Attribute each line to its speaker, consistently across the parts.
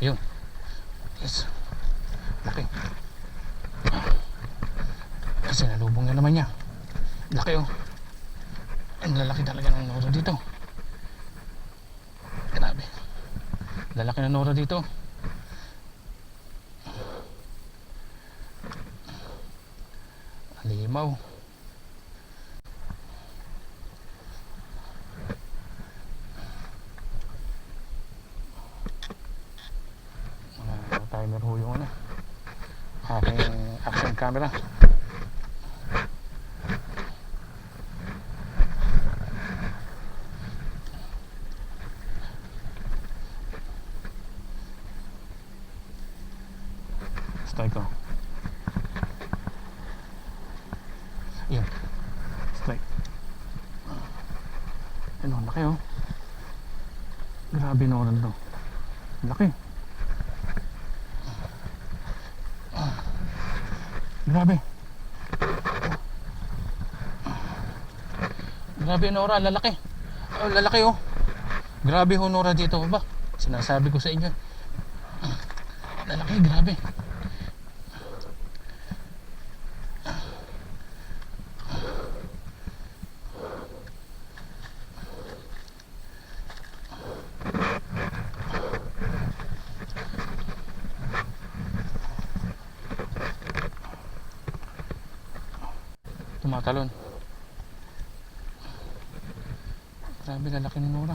Speaker 1: Yun. Yes. Laki. Kasi nalubong na naman niya. Laki oh. Ang lalaki talaga ng noro dito. Grabe. Lalaki ng noro dito. Limaw. Ah, timer ho yung ano. Aking action camera. Strike ko. Yun. Strike. Ano, laki oh. Grabe na oran to. Laki. Grabe. Grabe Nora, lalaki. Oh, lalaki oh. Grabe ho Nora dito ba? Sinasabi ko sa inyo. Lalaki, grabe. Tumatalon. Grabe, lalaki ni Nora.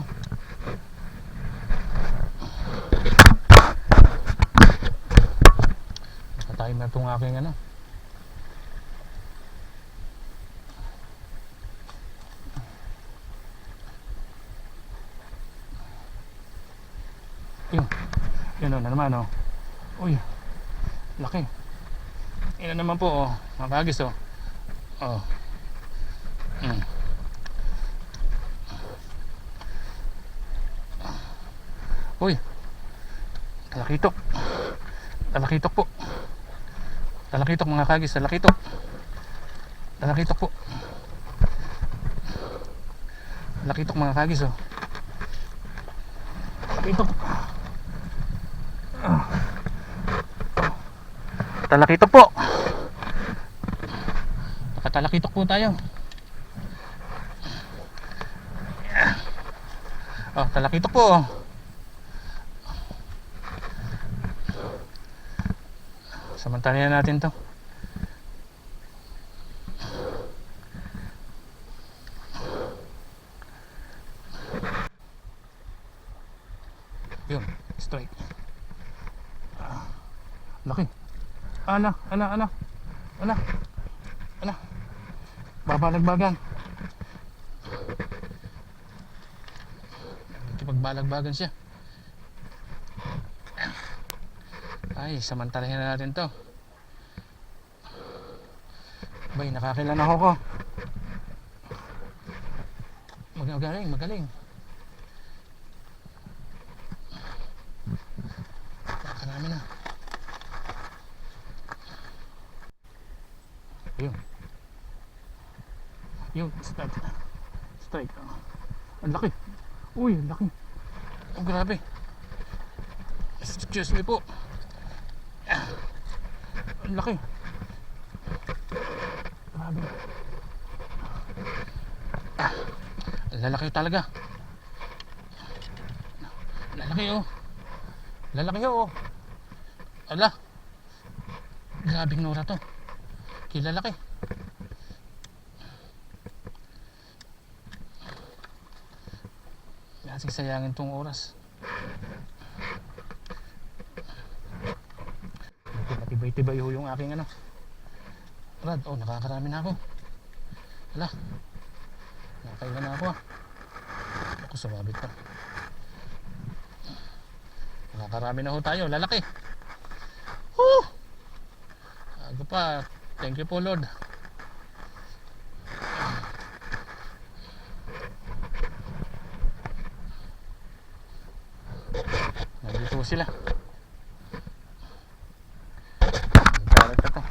Speaker 1: Naka-timer tong aking ano. Yun. Yun na naman o. Uy. Laki. Yun na naman po o. Mabagis o. Oh. Mm. Uy. Talakitok. Talakitok po. Talakitok mga kagis, talakitok. Talakitok po. Talakitok mga kagis oh. Talakitok. Talakitok po. Nakatalakitok po tayo. Oh, talakitok po. oh. Samantalayan natin to. Yun, strike. Ah, laki. Ala, ala, ala. Ala. Ala. Babalagbagan. Pagbalagbagan siya. Ay, samantalahin na natin to. Bay, nakakilala ako ko. Mag- Magaling, magaling. Nakarami na. Ayun. Yung strike. Strike. oh. Ang laki. Uy, ang laki. Oh, grabe. Excuse me po. Ah, Ang laki. Grabe. Ah, ang lalaki talaga. Lalaki oh. Lalaki oh. Ala. Grabing nora to. Kilalaki. Kasi sayangin tong oras. Matibay-tibay ho yung aking ano. Rad, oh, nakakarami na ako. Hala. Nakakailan na ako ah. Ako sumabit pa. Nakakarami na ho tayo. Lalaki. Woo! Ako pa. Thank you po Lord. Sila. Galit na to.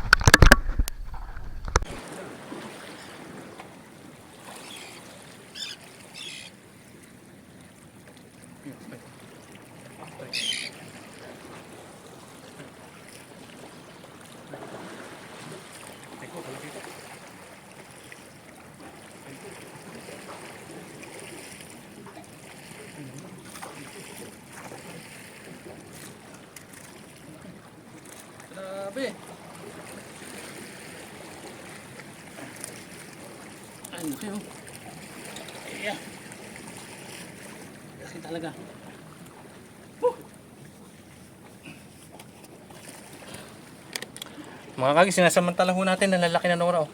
Speaker 1: Grabe. Oh. Yeah. Laki talaga. Woo! Mga kagi, sinasamantala ho natin na lalaki na nora oh.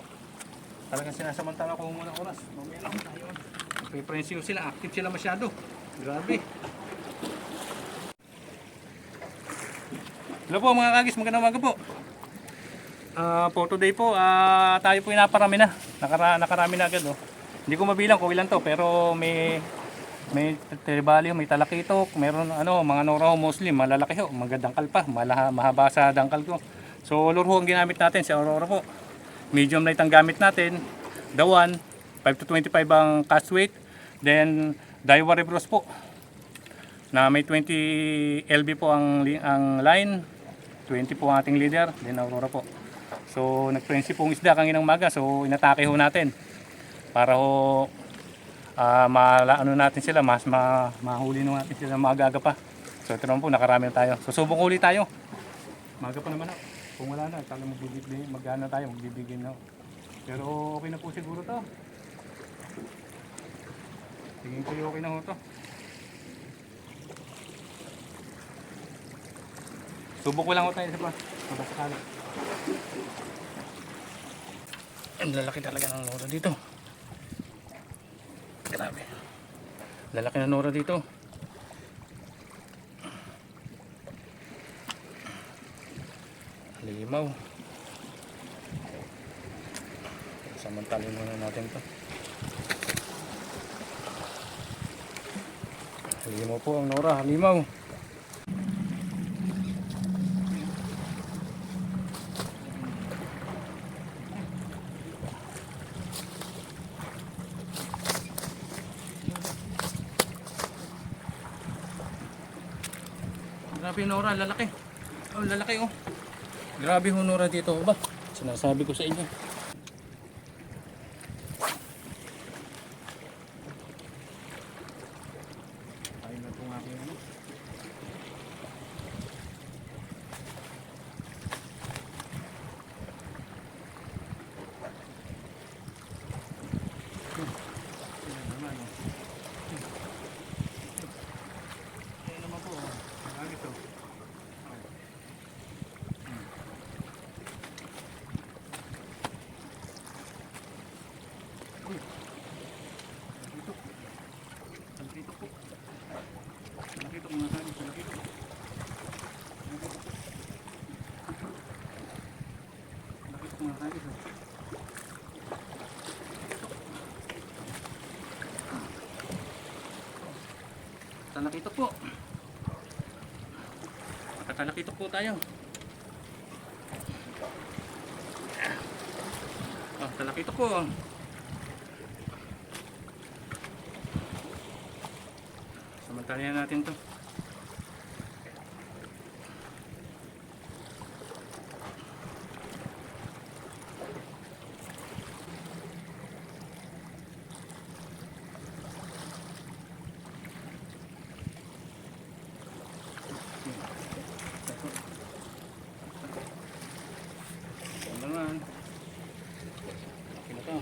Speaker 1: Talagang sinasamantala ko muna oras. Mamaya lang tayo. Pre-prensyo sila, active sila masyado. Grabe. Hello po mga kagis, magandang umaga po. Ah, for today po, ah, tayo po inaparami na. Nakara nakarami na agad oh. Hindi ko mabilang kung ilan to, pero may may tribalium, may talakitok, meron ano, mga noraw mostly, malalaki ho, magandangkal pa, malaha, mahaba sa dangkal ko. So, lure ho ang ginamit natin, si Aurora po. Medium light ang gamit natin, the one, 5 to 25 ang cast weight, then Daiwa Rebros po, na may 20 LB po ang, ang line, 20 po ang ating leader, then Aurora po. So, nag-frenzy pong isda kanginang maga, so inatake ho natin para ho ah mala, ano natin sila, mas ma, mahuli nung natin sila magaga pa. So ito naman po, nakarami na tayo. Susubok ulit tayo. Maga pa naman ako. Kung wala na, tala magbibigay, magana tayo, magbibigay na. Pero okay na po siguro to. Tingin ko okay na ho to. Subok ko lang ho tayo sa pa. Mabasakali. Ang lalaki talaga ng loro dito. Grabe. Lalaki na nora dito. Limaw. Samantalin muna natin to. Limaw po ang nora. Limaw. Grabe Nora, lalaki. Oh, lalaki oh. Grabe yung Nora dito, ba? Sinasabi ko sa inyo. Ayun na itong aking ano. Ayun naman, oh. Ayun naman po, oh. Lagi to. Uy. Dito. Dito po. Dito mga tani, dito. Dito mga tani. Talakitok po. Makatalakitok po tayo. Oh, talakitok po. Samantalayan natin to. Ito naman. Okay na to.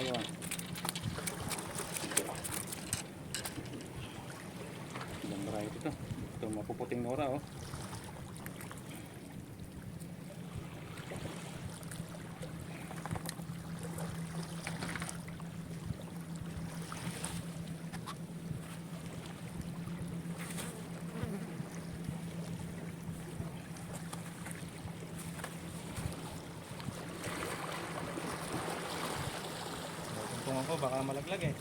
Speaker 1: Maraming tayo ah. Ilang variety to. Ito mapuputing nora oh. Kung ako baka malaglag eh.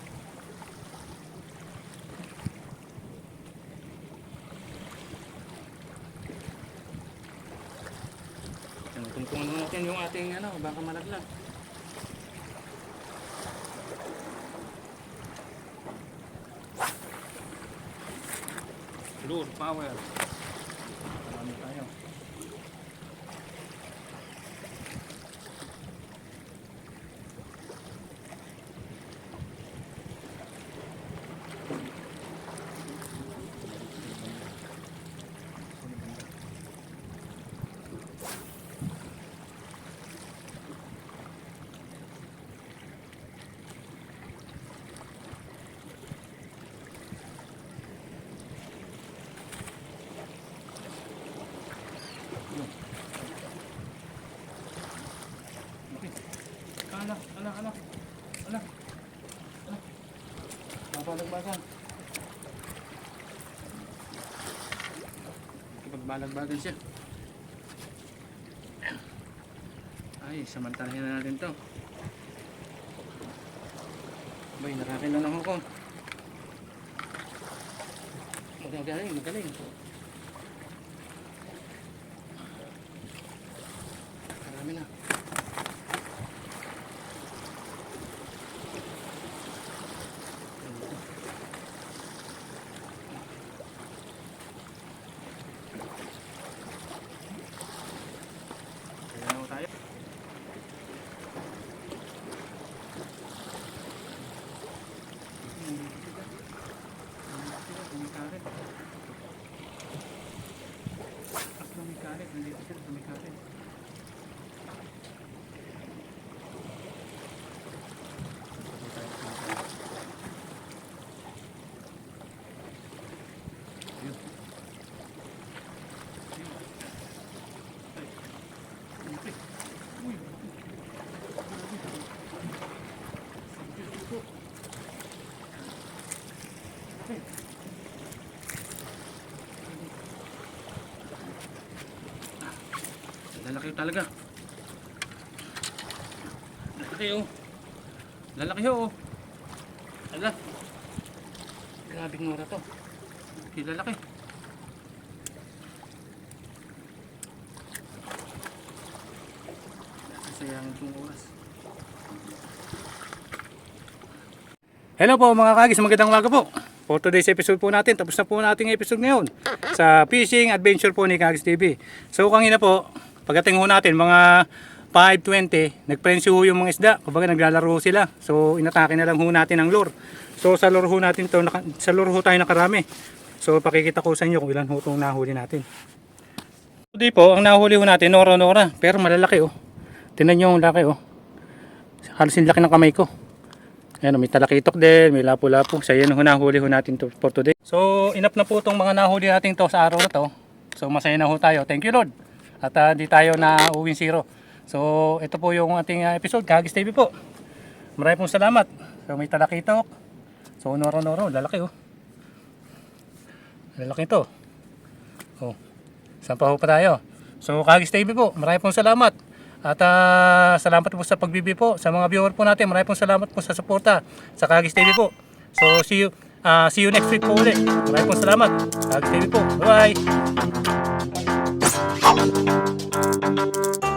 Speaker 1: Tungtungan natin yung ating ano, baka malaglag. Lure, power. Marami tayo. Nakipagbalagbagan siya. Ay, samantalahin na natin to. Bay, narakin na ng Hong Kong. Magaling, magaling. Marami na. Kaya na tayo. Lalaki talaga. Lalaki oh. Lalaki oh. Ala. Grabing mura to. Di lalaki. Nasasayangin kong oras. Hello po mga kagis, magandang umaga po. For today's episode po natin, tapos na po nating episode ngayon sa Fishing Adventure po ni Kagis TV. So kanina po, pagdating ho natin mga 5.20, nagprensi ho yung mga isda. Kumbaga naglalaro sila. So inatake na lang ho natin ang lure. So sa lure ho natin to, naka, sa lure ho tayo nakarami. So pakikita ko sa inyo kung ilan ho itong nahuli natin. Today po, ang nahuli ho natin, Nora Nora. Pero malalaki oh. Tinan nyo yung laki oh. Halos yung laki ng kamay ko. Ayan, may talakitok din, may lapu-lapu. So, yan ho nahuli ho natin to for today. So, enough na po itong mga nahuli natin to sa araw na to. So, masaya na ho tayo. Thank you, Lord. At ah, di tayo na uwing zero. So, ito po yung ating ah, episode. Kagis TV po. Maraming pong salamat. So, may talakitok. So, noro-noro. Lalaki, oh. Lalaki to. Oh. Saan pa ho pa tayo? So, Kagis TV po. Maraming pong salamat. At ah, salamat po sa pagbibi po sa mga viewer po natin. Maraming pong salamat po sa suporta sa Kagis TV po. So see you ah, see you next week po ulit. Maraming pong salamat. Kagis TV po. Thank you.